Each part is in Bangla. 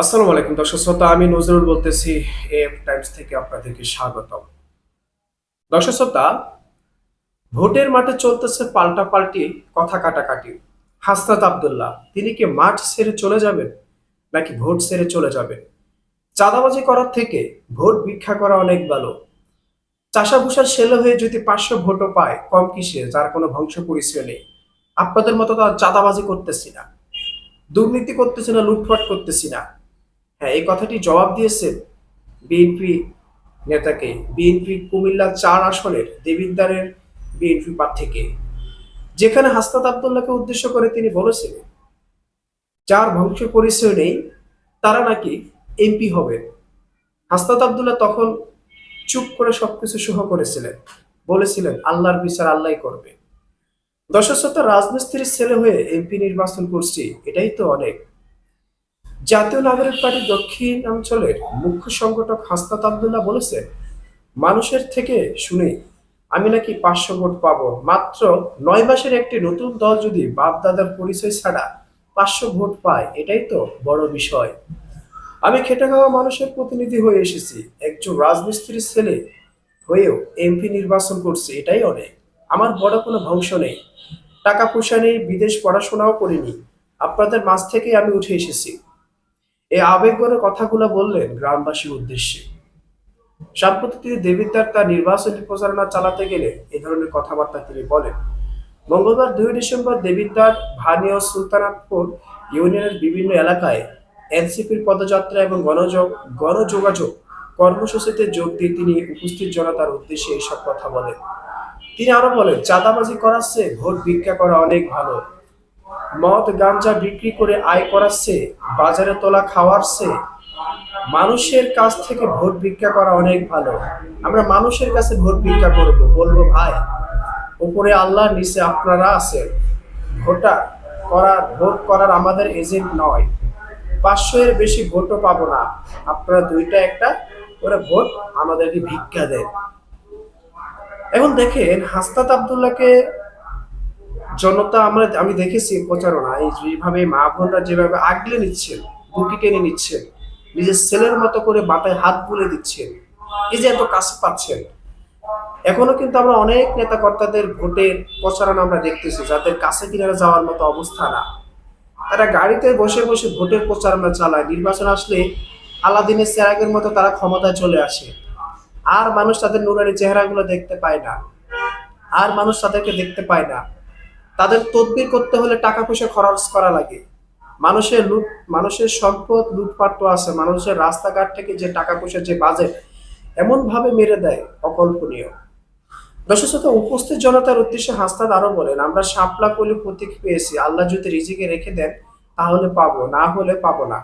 আসসালামু আলাইকুম, দর্শক শ্রোতা, আমি নজরুল বলতেছি এফ টাইমস থেকে আপনাদেরকে স্বাগতম। দর্শক শ্রোতা, ভোটের মাঠে চলতেছে পাল্টা পাল্টি কথা কাটাকাটি। হাসনাত আবদুল্লাহ, তিনি কি মাঠ ছেড়ে চলে যাবেন? নাকি ভোট ছেড়ে চলে যাবেন? চাঁদাবাজি করার থেকে ভোট ভিক্ষা করা অনেক ভালো। চাষাভূষার ছেলে হয়ে যদি পাঁচশো ভোটও পায়, কম কিসে যার কোনো ধ্বংস পরিচয় নেই। আপনাদের মতো তো চাঁদাবাজি করতেছি না। দুর্নীতি করতেছি না, লুটপাট করতেছি না। হ্যাঁ এই কথাটি জবাব দিয়েছেন বিএনপি নেতাকে। বিএনপি কুমিল্লা চার আসনের দেবিদ্দারের বিএনপি প্রার্থীকে, যেখানে হাসনাত আবদুল্লাহকে উদ্দেশ্য করে তিনি বলেছিলেন, যার বংশ পরিচয় নেই, তারা নাকি এমপি হবেন। হাসনাত আবদুল্লাহ তখন চুপ করে সবকিছু সহ করেছিলেন। বলেছিলেন, আল্লাহর বিচার আল্লাহই করবে। দশশত রাজমিস্ত্রির ছেলে হয়ে এমপি নির্বাচন করছি, এটাই তো অনেক। জাতীয় নাগরিক পার্টি দক্ষিণ অঞ্চলের মুখ্য সংগঠক হাসনাত আবদুল্লাহ বলেছেন, মানুষের থেকে শুনে আমি নাকি পাঁচশো ভোট পাবো। মাত্র নয় মাসের একটি নতুন দল যদি বাপ দাদার পরিচয় ছাড়া পাঁচশো ভোট পায়, এটাই তো বড় বিষয়। আমি খেটে খাওয়া মানুষের প্রতিনিধি হয়ে এসেছি। একজন রাজমিস্ত্রির ছেলে হয়েও এমপি নির্বাচন করছি, এটাই অনেক। আমার বড় কোনো বংশ নেই। টাকা পয়সা নেই, বিদেশ পড়াশোনাও করিনি। আপনাদের মাঝ থেকেই আমি উঠে এসেছি। এই আবেগগণের কথাগুলো বললেন গ্রামবাসীর উদ্দেশ্যে। সাম্প্রতিক তিনি দেবিদ্বার তার নির্বাচনী প্রচারণা চালাতে গেলে এ ধরনের কথাবার্তা তিনি বলেন। মঙ্গলবার দুই ডিসেম্বর দেবিদ্বার ভানি ও সুলতানাতপুর ইউনিয়নের বিভিন্ন এলাকায় এনসিপির পদযাত্রা এবং গণযোগ গণযোগাযোগ কর্মসূচিতে যোগ দিয়ে তিনি উপস্থিত জনতার উদ্দেশ্যে এইসব কথা বলেন। তিনি আরও বলেন, চাঁদাবাজি করাচ্ছে ভোট ভিক্ষা করা অনেক ভালো। মদ, গাঞ্জা বিক্রি করে আয় করাচ্ছে, বাজারে তোলা খাওয়ারছে মানুষের কাছ থেকে ভোট ভিক্ষা করা অনেক ভালো। আমরা মানুষের কাছে ভোট ভিক্ষা করব, বলব, ভাই, উপরে আল্লাহ নিচে আপনারা আছেন। ভোটা করার, ভোট করার আমাদের এজেন্ট নয়। পাঁচশো এর বেশি ভোটও পাবো না। আপনারা দুইটা একটা করে ভোট আমাদেরকে ভিক্ষা দেন। এখন দেখেন হাস্তাত আবদুল্লাহকে জনতা আমরা, আমি দেখেছি প্রচারণায় যেভাবে মা বোনরা যেভাবে আগলে নিচ্ছেন, বুকি টেনে নিচ্ছেন, নিজের ছেলের মতো করে বাতায় হাত বুলে দিচ্ছেন, এই যে এত কাছে পাচ্ছেন। এখনও কিন্তু আমরা অনেক নেতা কর্তাদের ভোটের প্রচারণা আমরা দেখতেছি, যাদের কাছে কিনারে যাওয়ার মতো অবস্থা না। তারা গাড়িতে বসে বসে ভোটের প্রচারণা চালায় নির্বাচন আসলে আলাদিনের চেরাগের মতো তারা ক্ষমতায় চলে আসে। আর মানুষ তাদের নুরানি চেহারাগুলো দেখতে পায় না। আর মানুষ তাদেরকে দেখতে পায় না। তাদের তদবির করতে হলে টাকা পয়সা খরচ করা লাগে। মানুষের লুট, মানুষের সম্পদ লুটপাট আছে, মানুষের রাস্তাঘাট থেকে যে টাকা পয়সা যে বাজেট এমন ভাবে মেরে দেয় অকল্পনীয়। দর্শক উপস্থিত জনতার উদ্দেশ্যে হাসনাদ আরও বলেন, আমরা শাপলা কলি প্রতীক পেয়েছি, আল্লাহ যদি রিজিকে রেখে দেন, তাহলে পাবো, না হলে পাবো না।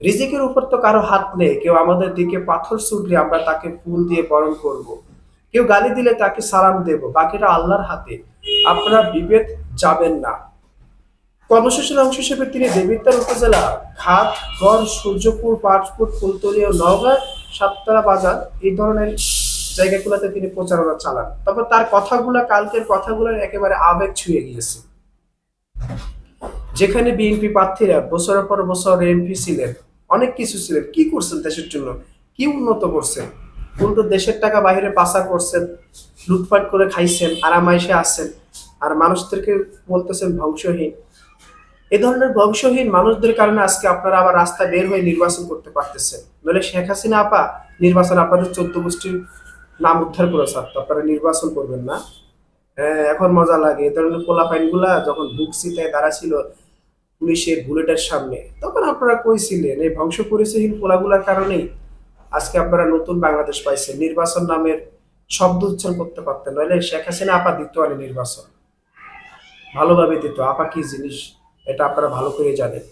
রিজিকের উপর তো কারও হাত নেই, কেউ আমাদের দিকে পাথর ছুটলে আমরা তাকে ফুল দিয়ে বরণ করব। কেউ গালি দিলে তাকে সালাম দেব, বাকিটা আল্লাহর হাতে। আপনারা বিভেদ যাবেন না। কর্মসূচির অংশ হিসেবে তিনি দেবিদ্বার উপজেলা, ঘাট গড় সূর্যপুর পাঁচপুর ফুলতলি ও নওগাঁ, সাততলা বাজার এই ধরনের জায়গাগুলোতে তিনি প্রচারণা চালান। তবে তার কথাগুলো, কালকের কথাগুলো একেবারে আবেগ ছুঁয়ে গিয়েছে। যেখানে বিএনপি প্রার্থীরা বছরের পর বছর এমপি ছিলেন, অনেক কিছু ছিলেন। কি করছেন দেশের জন্য? কি উন্নত করছেন? উল্টো দেশের টাকা বাইরে পাচার করছেন, লুটপাট করে খাইছেন আরামাইসে আসছেন আর মানুষদেরকে বলতেছেন ধ্বংসহীন। এ ধরনের বংশহীন মানুষদের কারণে আজকে আপনারা আবার রাস্তা বের হয়ে নির্বাচন করতে পারতেছেন। নইলে শেখ হাসিনা আপা নির্বাচন আপনাদের চোদ্দ গোষ্ঠীর নাম উদ্ধার করে স্যার আপনারা নির্বাচন করবেন না। হ্যাঁ এখন মজা লাগে, এ ধরনের পোলাপাইনগুলা যখন বুক সিটায় দাঁড়া ছিল পুলিশের বুলেটের সামনে, তখন আপনারা কইছিলেন এই ধ্বংস পরিচয়হীন পোলাগুলার কারণেই আজকে আপনারা নতুন বাংলাদেশ পাইছেন। নির্বাচন নামের শব্দ উচ্চারণ করতে পারতেন। নইলে শেখ হাসিনা আপা দিত আনে নির্বাচন। ভালোভাবে দিত। আপা কি জিনিস? এটা আপনারা ভালো করে জানেন।